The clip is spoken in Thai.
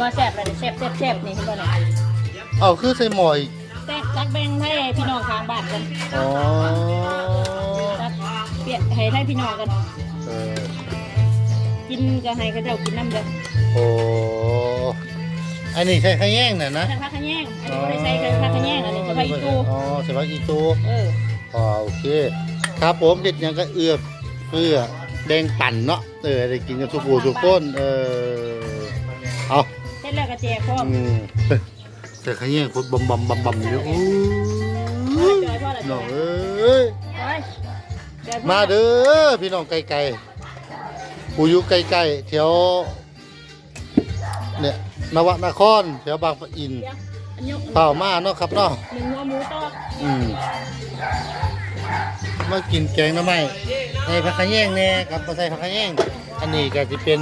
มาแซ่บเลยแซ่บแซ่บแซ่บนี่เห็นบ่เนี่ยเอาคือใส่หมออีกแซ่บตักแบ่งให้พี่น้องข้างบ้านกันอ๋อตักเปียกให้ให้พี่น้องกัน เออกินก็ให้เขาเจ้ากินน้ำเด้อโอ้อันนี้ใส่ข้าวแย่งน่ะนะใส่ผักขะแยงอันนี้บ่ได้ใส่ผักขะแยงอันนี้จะไปอีตูอ๋อใส่ผักอีตูเอออ๋อโอเค ครับผมเด็ดหยังก็เอือบเพื่อแดงปั่นเนาะเออได้กินกันทุกผู้ทุกคนเออเอาเส ร็จแล้วก็แจกพร้อมอืมใส่ข้าวแย่งพุดบำบำบำบำอยู่โอ้พ่อละยจอยพ่อละจน้อองยเอ้ยจอยจอยพ่อมาเด้อพี่น้องไกลๆผู้อยู่ไกลๆแถวเนี่ยนวนครแถวบางปะอินเดี๋ยวอันยกเปล่ามาเนาะครับเนาะหนึ่งหัวหมูตอกอืมมากินแกงหน้ำไม้ใส่ผักขะแยงแน่กับบ่ใส่ผักขะแยงอันนี้ก็จะเป็น